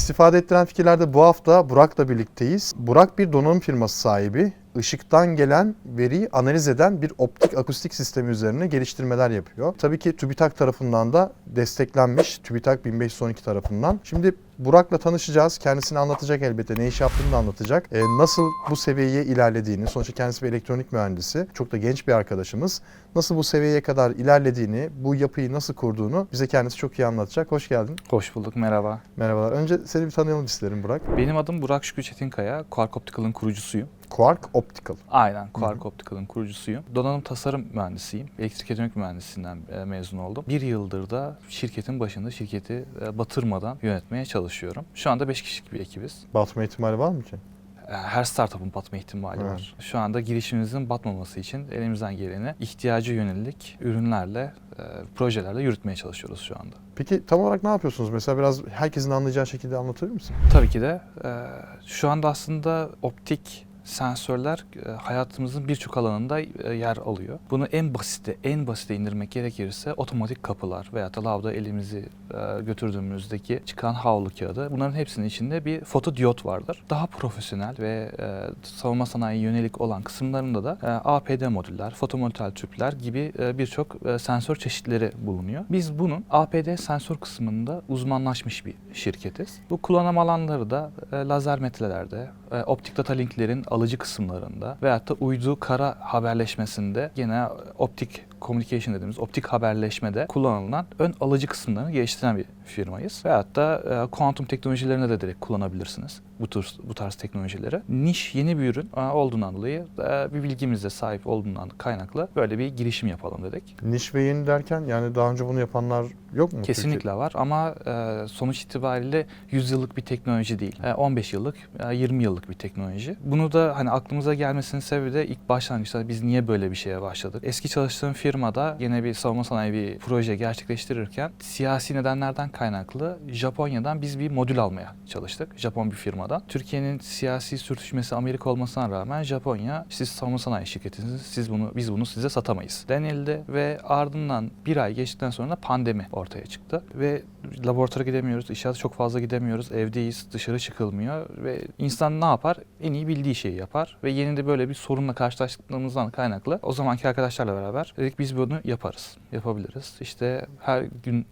İstifade ettiren fikirlerde bu hafta Burak'la birlikteyiz. Burak bir donanım firması sahibi. Işıktan gelen veriyi analiz eden bir optik akustik sistemi üzerine geliştirmeler yapıyor. Tabii ki TÜBİTAK tarafından da desteklenmiş. TÜBİTAK 1512 tarafından. Şimdi Burak'la tanışacağız. Kendisini anlatacak elbette. Ne iş yaptığını da anlatacak. Ee, nasıl bu seviyeye ilerlediğini, sonuçta kendisi bir elektronik mühendisi. Çok da genç bir arkadaşımız. Nasıl bu seviyeye kadar ilerlediğini, bu yapıyı nasıl kurduğunu bize kendisi çok iyi anlatacak. Hoş geldin. Hoş bulduk, merhaba. Merhabalar. Önce seni bir tanıyalım isterim Burak. Benim adım Burak Şükrü Çetinkaya, Quark Optical'ın kurucusuyum. Quark Optical. Aynen, Quark Optical'ın kurucusuyum. Donanım tasarım mühendisiyim. Elektrik elektronik mühendisliğinden e, mezun oldum. Bir yıldır da şirketin başında şirketi e, batırmadan yönetmeye çalışıyorum. Şu anda 5 kişilik bir ekibiz. Batma ihtimali var mı ki? E, Her startup'ın batma ihtimali Evet. var. Şu anda girişimimizin batmaması için elimizden geleni ihtiyacı yönelik ürünlerle, e, projelerle yürütmeye çalışıyoruz şu anda. Peki tam olarak ne yapıyorsunuz? Mesela biraz herkesin anlayacağı şekilde anlatabilir misin? Tabii ki de e, şu anda aslında optik sensörler e, hayatımızın birçok alanında e, yer alıyor. Bunu en basite, en basite indirmek gerekirse otomatik kapılar veya da lavda elimizi e, götürdüğümüzdeki çıkan havlu kağıdı. Bunların hepsinin içinde bir fotodiyot vardır. Daha profesyonel ve savunma sanayi yönelik olan kısımlarında da APD modüller, fotomontal tüpler gibi birçok sensör çeşitleri bulunuyor. Biz bunun APD sensör kısmında uzmanlaşmış bir şirketiz. Bu kullanım alanları da lazer metrelerde, optik data linklerin alıcı kısımlarında veyahut da uydu kara haberleşmesinde yine optik communication dediğimiz optik haberleşmede kullanılan ön alıcı kısımlarını geliştiren bir firmayız. Veyahut da e, kuantum teknolojilerine de direkt kullanabilirsiniz bu tür bu tarz teknolojileri. Niş yeni bir ürün e, olduğundan dolayı e, bir bilgimize sahip olduğundan kaynaklı böyle bir girişim yapalım dedik. Niş ve yeni derken yani daha önce bunu yapanlar yok mu? Kesinlikle var ama e, sonuç itibariyle 100 yıllık bir teknoloji değil. E, 15 yıllık, e, 20 yıllık bir teknoloji. Bunu da hani aklımıza gelmesinin sebebi de ilk başlangıçta biz niye böyle bir şeye başladık? Eski çalıştığım firmada yine bir savunma sanayi bir proje gerçekleştirirken siyasi nedenlerden kaynaklı Japonya'dan biz bir modül almaya çalıştık. Japon bir firmadan. Türkiye'nin siyasi sürtüşmesi Amerika olmasına rağmen Japonya siz savunma sanayi şirketisiniz. Siz bunu biz bunu size satamayız denildi ve ardından bir ay geçtikten sonra pandemi ortaya çıktı ve laboratuvara gidemiyoruz, inşaata çok fazla gidemiyoruz, evdeyiz, dışarı çıkılmıyor ve insan ne yapar? En iyi bildiği şeyi yapar ve yeni de böyle bir sorunla karşılaştığımızdan kaynaklı o zamanki arkadaşlarla beraber dedik biz bunu yaparız, yapabiliriz. İşte her gün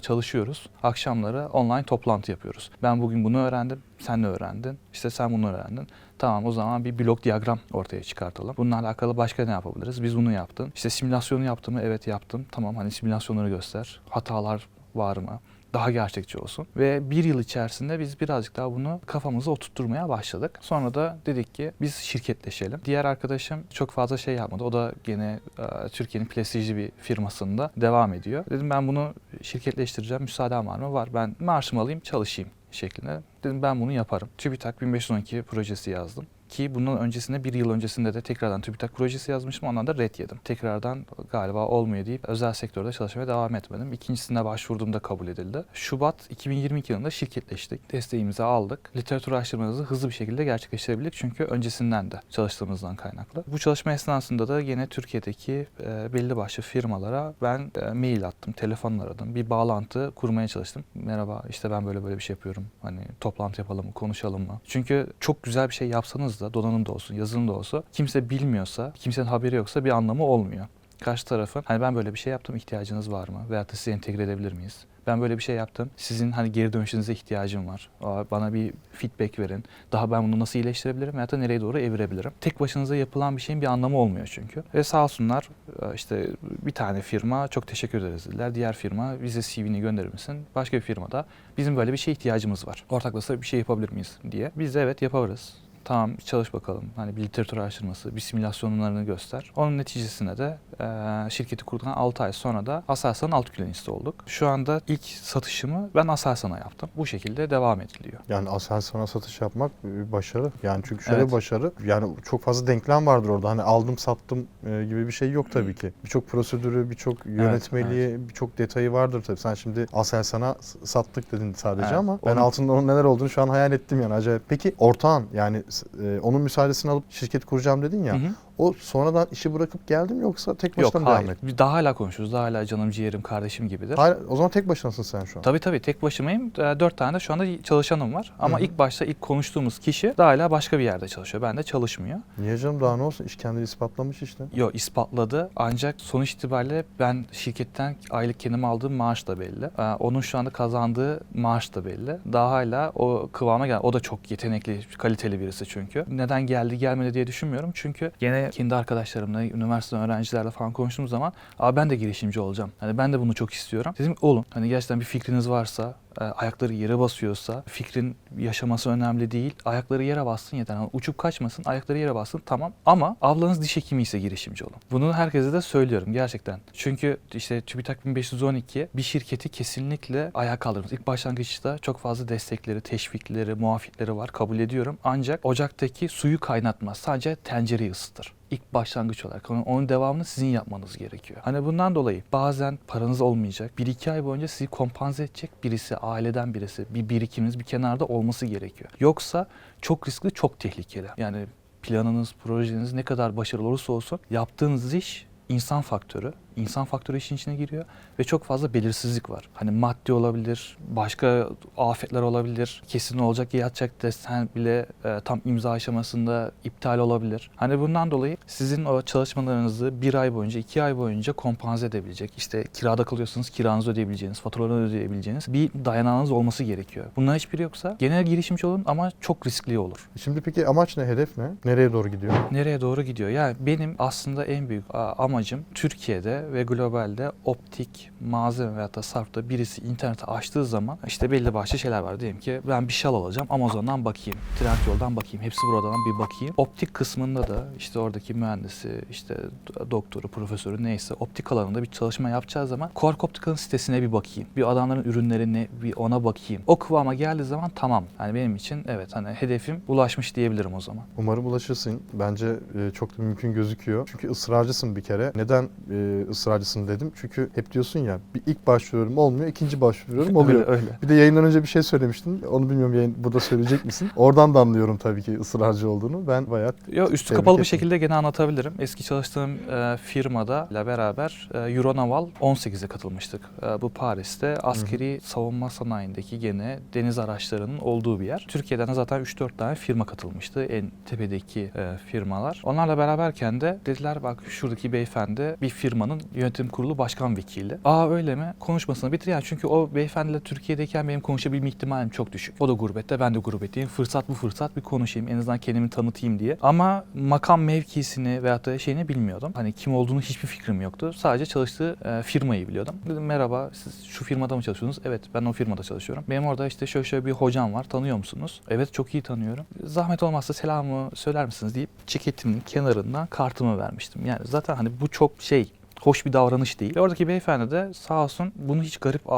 çalışıyoruz, akşamları online toplantı yapıyoruz. Ben bugün bunu öğrendim, sen ne öğrendin? İşte sen bunu öğrendin. Tamam o zaman bir blok diyagram ortaya çıkartalım. Bununla alakalı başka ne yapabiliriz? Biz bunu yaptın. İşte simülasyonu yaptım mı? Evet yaptım. Tamam hani simülasyonları göster. Hatalar var mı? Daha gerçekçi olsun. Ve bir yıl içerisinde biz birazcık daha bunu kafamıza oturtturmaya başladık. Sonra da dedik ki biz şirketleşelim. Diğer arkadaşım çok fazla şey yapmadı. O da gene e, Türkiye'nin prestijli bir firmasında devam ediyor. Dedim ben bunu şirketleştireceğim. Müsaaden var mı? Var. Ben maaşımı alayım çalışayım şeklinde. Dedim ben bunu yaparım. TÜBİTAK 1512 projesi yazdım. Ki bunun öncesinde bir yıl öncesinde de tekrardan TÜBİTAK projesi yazmıştım. Ondan da red yedim. Tekrardan galiba olmuyor deyip özel sektörde çalışmaya devam etmedim. İkincisine başvurduğumda kabul edildi. Şubat 2022 yılında şirketleştik. Desteğimizi aldık. Literatür araştırmanızı hızlı bir şekilde gerçekleştirebildik. Çünkü öncesinden de çalıştığımızdan kaynaklı. Bu çalışma esnasında da yine Türkiye'deki e, belli başlı firmalara ben e, mail attım, telefon aradım. Bir bağlantı kurmaya çalıştım. Merhaba işte ben böyle böyle bir şey yapıyorum. Hani toplantı yapalım mı, konuşalım mı? Çünkü çok güzel bir şey yapsanız da donanım da olsun, yazılım da olsa kimse bilmiyorsa, kimsenin haberi yoksa bir anlamı olmuyor. Karşı tarafın hani ben böyle bir şey yaptım ihtiyacınız var mı? Veyahut da size entegre edebilir miyiz? Ben böyle bir şey yaptım. Sizin hani geri dönüşünüze ihtiyacım var. Bana bir feedback verin. Daha ben bunu nasıl iyileştirebilirim veyahut da nereye doğru evirebilirim? Tek başınıza yapılan bir şeyin bir anlamı olmuyor çünkü. Ve sağ olsunlar işte bir tane firma çok teşekkür ederiz dediler. Diğer firma bize CV'ni gönderir misin? Başka bir firmada bizim böyle bir şeye ihtiyacımız var. Ortaklaşa bir şey yapabilir miyiz diye. Biz de evet yaparız. Tamam çalış bakalım. Hani bir literatür araştırması, bir simülasyonlarını göster. Onun neticesinde de e, şirketi kurduktan 6 ay sonra da Aselsan'ın alt klinisti olduk. Şu anda ilk satışımı ben Aselsan'a yaptım. Bu şekilde devam ediliyor. Yani Aselsan'a satış yapmak bir başarı. Yani çünkü şöyle Evet. başarı. Yani çok fazla denklem vardır orada. Hani aldım sattım gibi bir şey yok tabii ki. Birçok prosedürü, birçok yönetmeliği, birçok detayı vardır tabii. Sen şimdi Aselsan'a sattık dedin sadece Evet. ama ben Onun- altında onun neler olduğunu şu an hayal ettim yani acayip. Peki ortağın yani e, onun müsaadesini alıp şirket kuracağım dedin ya. Hı hı. O sonradan işi bırakıp geldim yoksa tek başına Yok mı devam hayır. ettin? Biz daha hala konuşuyoruz. Daha hala canım ciğerim kardeşim gibidir. Hayır, o zaman tek başınasın sen şu an. Tabii tabii tek başımayım. E, Dört tane de şu anda çalışanım var. Ama Hı hı. ilk başta ilk konuştuğumuz kişi daha hala başka bir yerde çalışıyor. Ben de çalışmıyor. Niye canım daha ne olsun? İş kendini ispatlamış işte. Yo ispatladı ancak sonuç itibariyle ben şirketten aylık kendim aldığım maaş da belli. Ee, onun şu anda kazandığı maaş da belli. Daha hala o kıvama gel. O da çok yetenekli, kaliteli birisi çünkü. Neden geldi gelmedi diye düşünmüyorum. Çünkü gene kendi arkadaşlarımla, üniversite öğrencilerle falan konuştuğum zaman Aa, ben de girişimci olacağım. Hani ben de bunu çok istiyorum. Dedim olun. Hani gerçekten bir fikriniz varsa, ayakları yere basıyorsa, fikrin yaşaması önemli değil. Ayakları yere bassın yeter. Hani uçup kaçmasın, ayakları yere bassın tamam. Ama ablanız diş hekimi ise girişimci olun. Bunu herkese de söylüyorum gerçekten. Çünkü işte TÜBİTAK 1512 bir şirketi kesinlikle ayağa kaldırmaz. İlk başlangıçta çok fazla destekleri, teşvikleri, muafitleri var kabul ediyorum. Ancak ocaktaki suyu kaynatmaz. Sadece tencereyi ısıtır ilk başlangıç olarak. Onun, onun devamını sizin yapmanız gerekiyor. Hani bundan dolayı bazen paranız olmayacak. Bir iki ay boyunca sizi kompanze edecek birisi, aileden birisi, bir birikiminiz bir kenarda olması gerekiyor. Yoksa çok riskli, çok tehlikeli. Yani planınız, projeniz ne kadar başarılı olursa olsun yaptığınız iş insan faktörü. İnsan faktörü işin içine giriyor ve çok fazla belirsizlik var. Hani maddi olabilir, başka afetler olabilir, kesin olacak yatacak desen bile e, tam imza aşamasında iptal olabilir. Hani bundan dolayı sizin o çalışmalarınızı bir ay boyunca, iki ay boyunca kompanze edebilecek, işte kirada kalıyorsanız kiranızı ödeyebileceğiniz, faturalarını ödeyebileceğiniz bir dayanağınız olması gerekiyor. Bunların hiçbiri yoksa genel girişimci olun ama çok riskli olur. Şimdi peki amaç ne, hedef ne? Nereye doğru gidiyor? Nereye doğru gidiyor? Yani benim aslında en büyük amacım Türkiye'de ve globalde optik malzeme veyahut da sarfta birisi internete açtığı zaman işte belli başlı şeyler var. Diyelim ki ben bir şal alacağım Amazon'dan bakayım, Trendyol'dan bakayım, hepsi buradan bir bakayım. Optik kısmında da işte oradaki mühendisi, işte do- doktoru, profesörü neyse optik alanında bir çalışma yapacağı zaman Quark Optical'ın sitesine bir bakayım. Bir adamların ürünlerine bir ona bakayım. O kıvama geldiği zaman tamam. Yani benim için evet hani hedefim ulaşmış diyebilirim o zaman. Umarım ulaşırsın. Bence e, çok da mümkün gözüküyor. Çünkü ısrarcısın bir kere. Neden e, ısrarcısın dedim? Çünkü hep diyorsun ya bir ilk başvuruyorum olmuyor, ikinci başvuruyorum oluyor. Öyle, öyle. Bir de yayından önce bir şey söylemiştin. Onu bilmiyorum yayın, burada söyleyecek misin? Oradan da anlıyorum tabii ki ısrarcı olduğunu. Ben bayağı Yo, üstü kapalı bir ederim. şekilde gene anlatabilirim. Eski çalıştığım e, firmada ile beraber e, Euronaval 18'e katılmıştık. E, bu Paris'te askeri savunma sanayindeki gene deniz araçlarının olduğu bir yer. Türkiye'den de zaten 3-4 tane firma katılmıştı. En tepedeki e, firmalar. Onlarla beraberken de dediler bak şuradaki beyefendi bir firmanın yönetim kurulu başkan vekili. Aa öyle mi? Konuşmasını bitir yani çünkü o beyefendiyle Türkiye'deyken benim konuşabilme ihtimalim çok düşük. O da gurbette, ben de gurbetteyim. Fırsat bu fırsat bir konuşayım. En azından kendimi tanıtayım diye. Ama makam mevkisini veyahut da şeyini bilmiyordum. Hani kim olduğunu hiçbir fikrim yoktu. Sadece çalıştığı e, firmayı biliyordum. Dedim merhaba siz şu firmada mı çalışıyorsunuz? Evet ben o firmada çalışıyorum. Benim orada işte şöyle şöyle bir hocam var. Tanıyor musunuz? Evet çok iyi tanıyorum. Zahmet olmazsa selamı söyler misiniz deyip ceketimin kenarından kartımı vermiştim. Yani zaten hani bu çok şey hoş bir davranış değil. Ve oradaki beyefendi de sağ olsun bunu hiç garip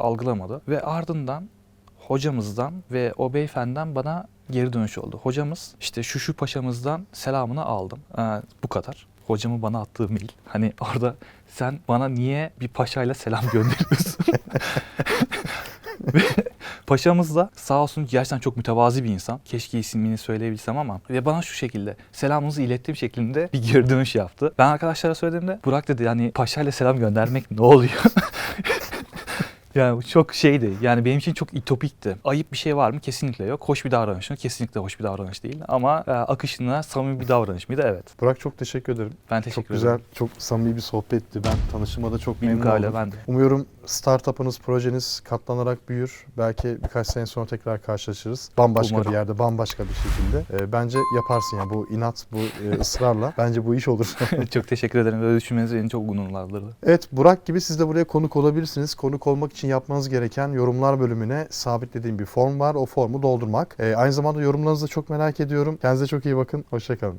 algılamadı. Ve ardından hocamızdan ve o beyefendiden bana geri dönüş oldu. Hocamız işte şu şu paşamızdan selamını aldım. Ee, bu kadar. Hocamın bana attığı mail. Hani orada sen bana niye bir paşayla selam gönderiyorsun? Paşamız da sağ olsun gerçekten çok mütevazi bir insan. Keşke ismini söyleyebilsem ama. Ve bana şu şekilde selamınızı ilettiğim şeklinde bir geri dönüş yaptı. Ben arkadaşlara söylediğimde Burak dedi yani paşayla selam göndermek ne oluyor? Yani çok şeydi. Yani benim için çok itopikti. Ayıp bir şey var mı? Kesinlikle yok. Hoş bir davranış mı? Kesinlikle hoş bir davranış değil. Ama e, akışına samimi bir davranış mıydı? Evet. Burak çok teşekkür ederim. Ben teşekkür çok güzel, ederim. çok samimi bir sohbetti. Ben tanışmada çok memnun öyle oldum. ben de. Umuyorum startup'ınız, projeniz katlanarak büyür. Belki birkaç sene sonra tekrar karşılaşırız. Bambaşka Umarım. bir yerde, bambaşka bir şekilde. Ee, bence yaparsın ya bu inat, bu e, ısrarla. Bence bu iş olur. çok teşekkür ederim. Böyle düşünmeniz beni çok gururlandırdı. evet Burak gibi siz de buraya konuk olabilirsiniz. Konuk olmak için yapmanız gereken yorumlar bölümüne sabitlediğim bir form var. O formu doldurmak. Ee, aynı zamanda yorumlarınızı çok merak ediyorum. Kendinize çok iyi bakın. Hoşçakalın.